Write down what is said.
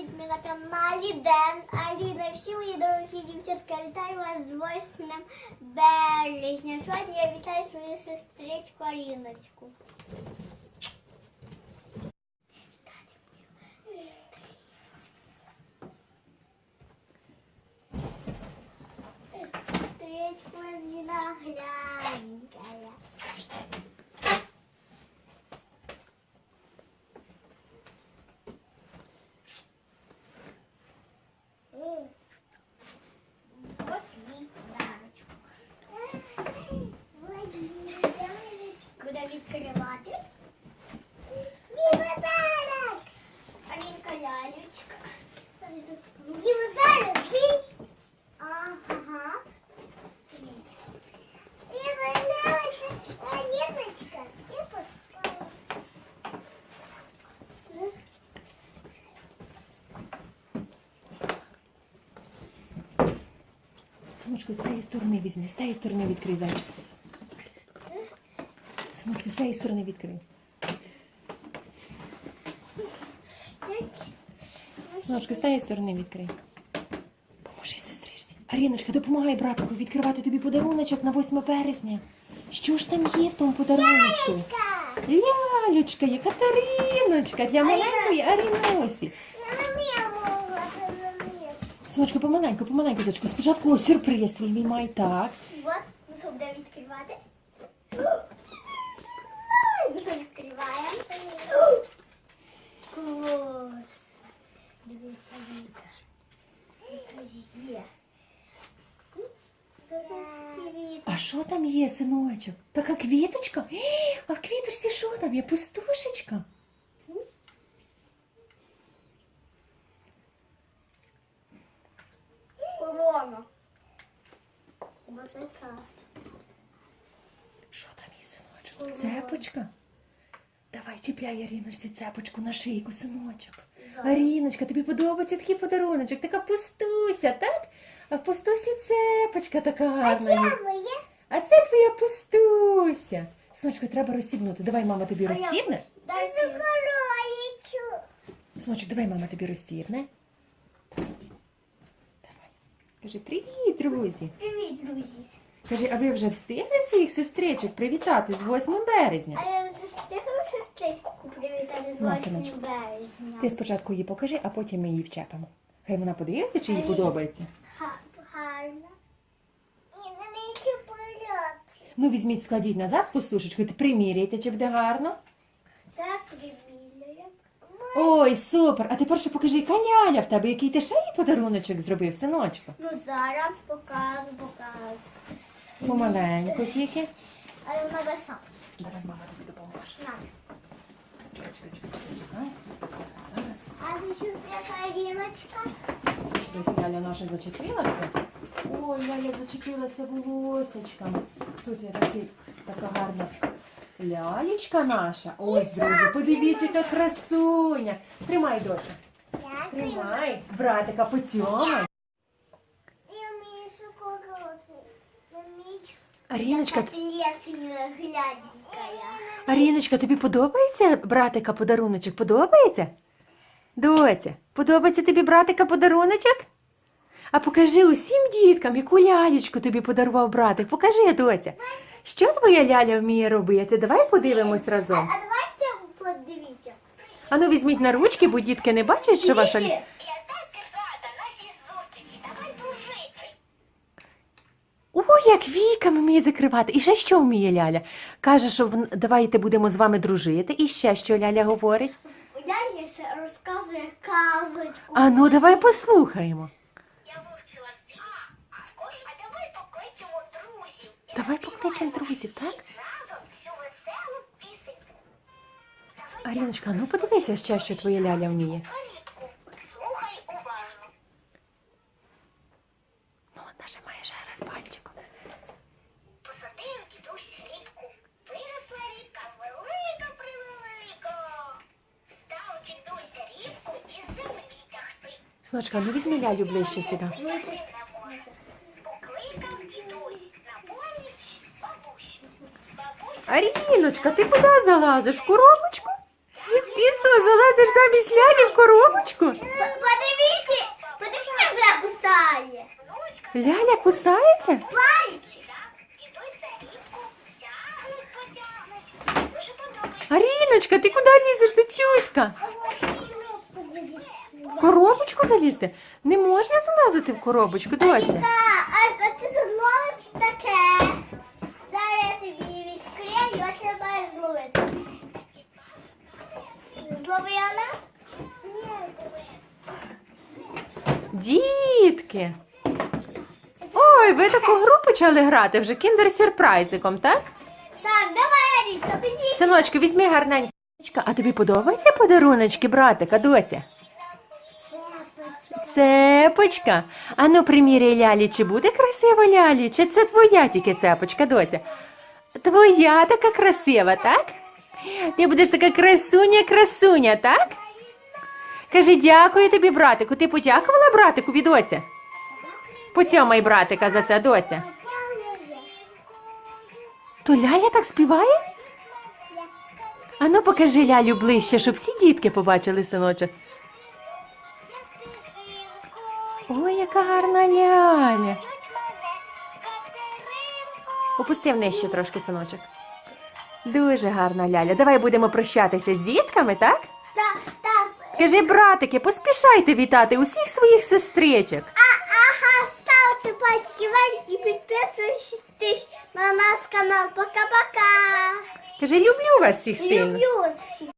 Привіт, ми на каналі Ден Аліна. Всі мої дорогі дівчатка, вітаю вас з 8 березня. Сьогодні я вітаю свою сестричку Аліночку. Сестричку Аліна глянькая. Синочку, з тієї сторони візьми, з тієї сторони відкрий зайчик. Синочку, з тієї сторони відкрий. Синочку, з тієї сторони відкрий. Поможи сестричці. Аріночка, допомагай братику відкривати тобі подаруночок на 8 березня. Що ж там є в тому подаруночку? Лялечка, є Катериночка для маленької Арінусі. Синочку, помаленьку, помаленьку, зайчку. Спочатку ось сюрприз свій мій так. Вот, все буде відкривати. Ми відкриваємо. Клас. Дивіться, Віка. Це є. А що там є, синочок? Така квіточка? А в квіточці що там є? Пустушечка. Така. Що там є, синочок? Цепочка. Давай, чіпляй Аріночці цепочку на шийку, синочок. Аріночка, тобі подобається такий подаруночок, така пустуся, так? А в пустусі цепочка така гарна. є. моє? А це твоя пустуся. Синочку, треба розстібнути. Давай мама тобі розстібне. Дай. Синочок, давай мама тобі розстібне. Кажи, привіт, друзі. Привіт, друзі. Кажи, а ви вже встигли своїх сестричок привітати з 8 березня? А я вже встигла сестричку привітати з На, 8 синочку. березня. Ти спочатку її покажи, а потім ми її вчепимо. Хай вона подивиться, чи їй Аріна. подобається. Га- Гарно. Ні, не вмієте порядки. Ну, візьміть, складіть назад пустушечку, ти приміряйте, чи буде гарно. Так, приміряю. Ой, супер! А тепер ще покажи, яка ляля в тебе, який ти ще їй подаруночок зробив, синочку. Ну, зараз покажу, покажу. Помаленьку тільки. Але вона без сам. Давай, мама тобі допоможе. На. Чекай, чекай, чекай, чекай. Зараз, зараз. А ви що яка Ріночка? Десь Ляля наша зачепилася. Ой, Ляля зачепилася волосечками. Тут є такий, така гарна лялечка наша. Ось, друзі, подивіться, яка красуня. Тримай. Дякую. Тримай. Братика поцьомай. Аріночка, Аріночка, тобі подобається братика подаруночок? Подобається? Доця, подобається тобі братика подаруночок? А покажи усім діткам, яку лялечку тобі подарував братик. Покажи, доця. Що твоя ляля вміє робити? Давай подивимось разом. а давайте подивіться. Ану, візьміть на ручки, бо дітки не бачать, що ваша Діти, Я. О, як віками вміє закривати. І ще що вміє ляля? Каже, що вон- давайте будемо з вами дружити. І ще що ляля говорить. Ще розказує казочку. А ну давай послухаємо. Давай заспіваємо покличемо друзів, так? разом цю веселу пісеньку. Давай Аріночка, ну подивися ще, що твоя ляля вміє. калітку. Слухай уважно. Ну, от нажимай ще раз пальчиком. Посадив дідусь рідку. Виросла рідка велика превелика. Став дідусь рідку із землі тягти. Синочка, ну візьми лялю ближче сюди. Аріночка, ти куди залазиш? В коробочку? Ти що, залазиш замість ляні в коробочку? Подивіться, подивіться, як кусає. Ляля кусається? Аріночка, ти куди лізеш до цюська? В коробочку залізти? Не можна залазити в коробочку, доця. Та, а, ти замовиш таке. Зараз я тобі а треба зловити. Зловила? Дітки. Ой, ви таку гру почали грати вже кіндер-сюрпрайзиком, так? Так, давай, Аріка, підійди. Синочку, візьми гарненько. А тобі подобаються подаруночки, братика, доця? Цепочка. Ану, приміряй лялі, чи буде красива лялі, чи це твоя тільки цепочка, доця? Твоя така красива, так? Ти будеш така красуня, красуня, так? Кажи, дякую тобі, братику. Ти подякувала братику від доця? Поцьомай братика за це, доця. То ляля так співає? Ану, покажи лялю ближче, щоб всі дітки побачили синочок. Ой, яка гарна ляля. Опустив нижче трошки синочок. Дуже гарна ляля. Давай будемо прощатися з дітками, так? Так, так. Кажи, братики, поспішайте вітати усіх своїх сестричок. А, ага, ставте пальчики вверх і підписуйтесь на наш канал. Пока-пока. Кажи, люблю вас всіх сильно. Люблю всіх.